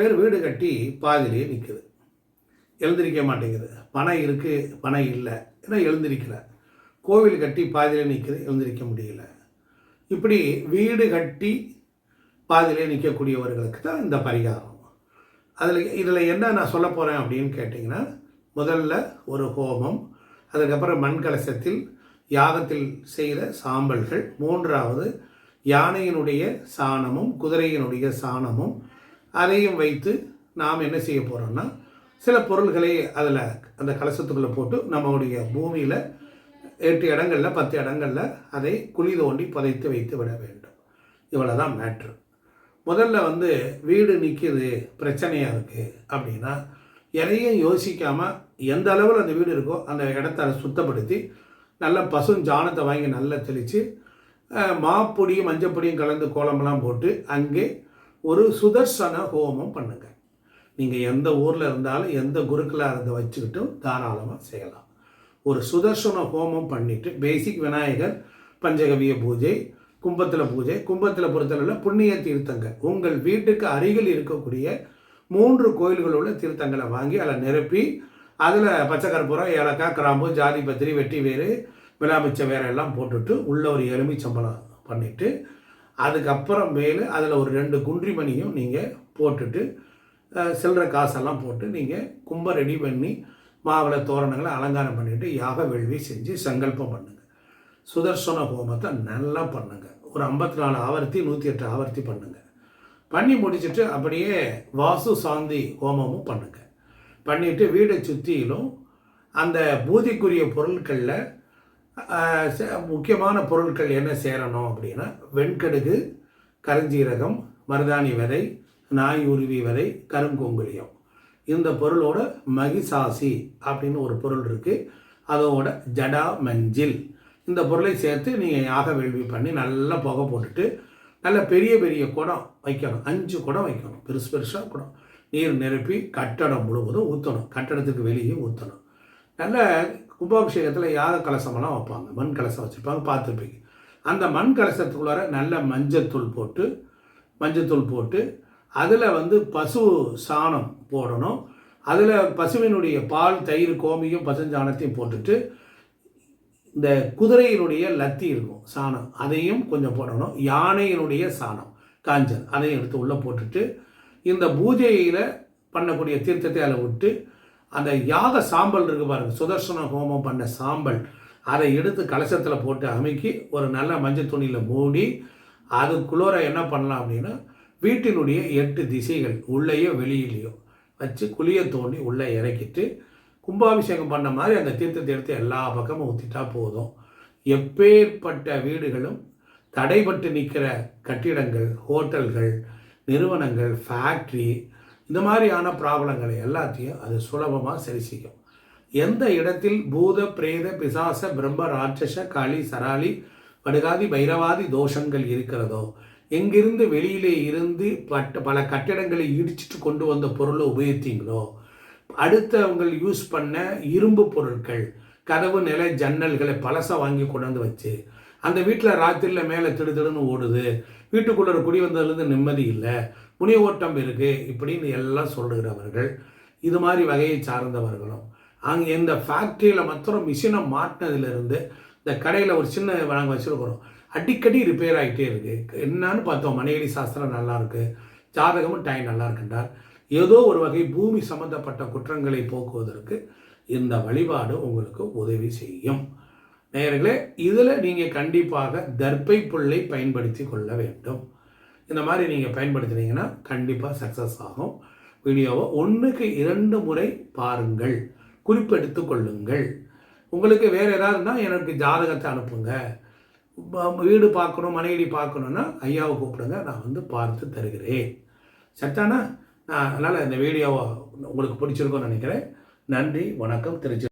பேர் வீடு கட்டி பாதிலேயே நிற்குது எழுந்திருக்க மாட்டேங்குது. பணம் இருக்குது பணம் இல்லை. ஏன்னா எழுந்திருக்கல. கோவில் கட்டி பாதியிலே நிற்குது எழுந்திருக்க முடியல. இப்படி வீடு கட்டி பாதியிலே நிற்கக்கூடியவர்களுக்கு தான் இந்த பரிகாரம். அதில் இதில் என்ன நான் சொல்ல போகிறேன் அப்படின்னு கேட்டிங்கன்னா முதல்ல ஒரு ஹோமம் அதுக்கப்புறம் மண் கலசத்தில் யாகத்தில் செய்த சாம்பல்கள் மூன்றாவது யானையினுடைய சாணமும் குதிரையினுடைய சாணமும் அதையும் வைத்து நாம் என்ன செய்ய போகிறோம்னா சில பொருள்களை அதில் அந்த கலசத்துக்குள்ளே போட்டு நம்மளுடைய பூமியில் எட்டு இடங்களில் பத்து இடங்களில் அதை குழி தோண்டி புதைத்து வைத்து விட வேண்டும். இவ்வளோ தான் மேட்ரு முதல்ல வந்து வீடு நிற்கிது பிரச்சனையாக இருக்குது அப்படின்னா எதையும் யோசிக்காமல் எந்த அளவில் அந்த வீடு இருக்கோ அந்த இடத்த சுத்தப்படுத்தி நல்ல பசுஞ்சாணத்தை வாங்கி நல்லா தெளித்து மாப்பொடியும் மஞ்சப்பொடியும் கலந்து கோலமெல்லாம் போட்டு அங்கே ஒரு சுதர்சன ஹோமம் பண்ணுங்கள் நீங்கள் எந்த ஊரில் இருந்தாலும் எந்த குருக்களாக இருந்த வச்சுக்கிட்டும் தாராளமாக செய்யலாம். ஒரு சுதர்சன ஹோமம் பண்ணிவிட்டு பேசிக் விநாயகர் பஞ்சகவிய பூஜை கும்பத்தில் பூஜை கும்பத்தில் பொறுத்தளவில் புண்ணிய தீர்த்தங்கள். உங்கள் வீட்டுக்கு அருகில் இருக்கக்கூடிய மூன்று கோயில்கள் உள்ள தீர்த்தங்களை வாங்கி அதில் நிரப்பி அதில் பச்சை கற்பூரம் ஏலக்காய் கிராம்பு ஜாதி பத்திரி வெட்டி வேறு விளாமிச்ச வேற எல்லாம் போட்டுட்டு உள்ள ஒரு எலுமிச்சம்பளம் பண்ணிவிட்டு அதுக்கப்புறம் மேலே அதில் ஒரு ரெண்டு குன்றிமணியும் நீங்கள் போட்டுட்டு சில்லற காசெல்லாம் போட்டு நீங்கள் கும்ப ரெடி பண்ணி மாவிளை தோரணங்களை அலங்காரம் பண்ணிவிட்டு யாக வேள்வி செஞ்சு சங்கல்பம் பண்ணுங்கள் சுதர்சன ஹோமத்தை நல்லா பண்ணுங்கள் ஒரு ஐம்பத்தி நாலு ஆவர்த்தி நூற்றி எட்டு ஆவர்த்தி பண்ணுங்கள் பண்ணி முடிச்சுட்டு அப்படியே வாசு சாந்தி ஹோமமும் பண்ணுங்கள் பண்ணிவிட்டு வீடை சுற்றிலும் அந்த பூஜைக்குரிய பொருட்களில் முக்கியமான பொருட்கள் என்ன சேரணும் அப்படின்னா வெண்கடுகு கருஞ்சீரகம் மருதாணி விதை நாய் உருவி விதை கருங்கொங்குலியம் இந்த பொருளோட மகிசாசி அப்படின்னு ஒரு பொருள் இருக்குது அதோட ஜடா மஞ்சில். இந்த பொருளை சேர்த்து நீங்கள் யாக வேள்வி பண்ணி நல்லா புகை போட்டுட்டு நல்ல பெரிய பெரிய குடம் வைக்கணும். அஞ்சு குடம் வைக்கணும். பெருசு பெருசாக குடம். நீர் நிரப்பி கட்டடம் முழுவதும் ஊற்றணும் கட்டடத்துக்கு வெளியே ஊற்றணும் நல்ல கும்பாபிஷேகத்தில் யாக கலசமெல்லாம் வைப்பாங்க. மண் கலசம் வச்சுருப்பாங்க பார்த்துருப்பீங்க. அந்த மண் கலசத்துக்குள்ளார நல்ல மஞ்சத்தூள் போட்டு மஞ்சத்தூள் போட்டு அதில் வந்து பசு சாணம் போடணும். அதில் பசுவினுடைய பால் தயிர் கோமியும் பசுஞ்சாணத்தையும் போட்டுட்டு இந்த குதிரையினுடைய லத்தி இருக்கும் சாணம். அதையும் கொஞ்சம் போடணும். யானையினுடைய சாணம் காஞ்சல். அதையும் எடுத்து உள்ளே போட்டுட்டு இந்த பூஜையில் பண்ணக்கூடிய தீர்த்தத்தை அதில் விட்டு அந்த யாக சாம்பல் இருக்கு பாருங்க. சுதர்சன ஹோமம் பண்ண சாம்பல். அதை எடுத்து கலசத்தில் போட்டு அமைக்கி ஒரு நல்ல மஞ்சள் துணியில் மூடி அதுக்குள்ளோர என்ன பண்ணலாம் அப்படின்னா வீட்டினுடைய எட்டு திசைகள் உள்ளேயோ வெளியிலேயோ வச்சு குழியை தோண்டி உள்ளே இறக்கிட்டு கும்பாபிஷேகம் பண்ண மாதிரி அந்த தீர்த்தத்தை எடுத்து எல்லா பக்கமும் ஊற்றிட்டா போதும். எப்பேற்பட்ட வீடுகளும் தடைபட்டு நிற்கிற கட்டிடங்கள் ஹோட்டல்கள் நிறுவனங்கள் ஃபேக்ட்ரி இந்த மாதிரியான ப்ராப்ளங்களை எல்லாத்தையும் அது சுலபமாக சரி செய்யும். எந்த இடத்தில் பூத பிரேத பிசாச பிரம்ம ராட்சச காளி சராளி படுகாதி பைரவாதி தோஷங்கள் இருக்கிறதோ எங்கிருந்து வெளியிலே இருந்து பட்ட பல கட்டிடங்களை இடிச்சிட்டு கொண்டு வந்த பொருளை உபயோகித்தீங்களோ அடுத்தவங்கள் யூஸ் பண்ண இரும்பு பொருட்கள் கதவு நிலை ஜன்னல்களை பழச வாங்கி கொண்டாந்து வச்சு அந்த வீட்டில் ராத்திரியில் மேலே திடுதிடுன்னு ஓடுது. வீட்டுக்குள்ளே குடி வந்ததுலேருந்து நிம்மதி இல்லை. முனிய ஓட்டம் இருக்குது இப்படின்னு எல்லாம் சொல்லுகிறவர்கள். இது மாதிரி வகையை சார்ந்தவர்களும். அங்கே இந்த ஃபேக்ட்ரியில் மாத்திரம் மிஷினை மாட்டினதுலேருந்து இந்த கடையில் ஒரு சின்ன நாங்கள் வச்சுருக்கிறோம். அடிக்கடி ரிப்பேர் ஆகிட்டே இருக்குது என்னன்னு பார்த்தோம். மனையடி சாஸ்திரம் நல்லாயிருக்கு ஜாதகமும் டைம் நல்லா இருக்குன்றார். ஏதோ ஒரு வகை பூமி சம்பந்தப்பட்ட குற்றங்களை போக்குவதற்கு இந்த வழிபாடு உங்களுக்கு உதவி செய்யும். நேயர்களே இதில் நீங்கள் கண்டிப்பாக தர்ப்பை புல்லை பயன்படுத்தி கொள்ள வேண்டும். இந்த மாதிரி நீங்கள் பயன்படுத்தினீங்கன்னா கண்டிப்பாக சக்ஸஸ் ஆகும். வீடியோவை ஒன்றுக்கு இரண்டு முறை பாருங்கள். குறிப்பெடுத்து கொள்ளுங்கள். உங்களுக்கு வேறு ஏதாவதுனா எனக்கு ஜாதகத்தை அனுப்புங்க. வீடு பார்க்கணும் மனைவி பார்க்கணுன்னா ஐயாவை கூப்பிடுங்க நான் வந்து பார்த்து தருகிறேன். சட்டானா நான் அதனால் இந்த வீடியோவை உங்களுக்கு பிடிச்சிருக்கோன்னு நினைக்கிறேன். நன்றி வணக்கம் திருச்சி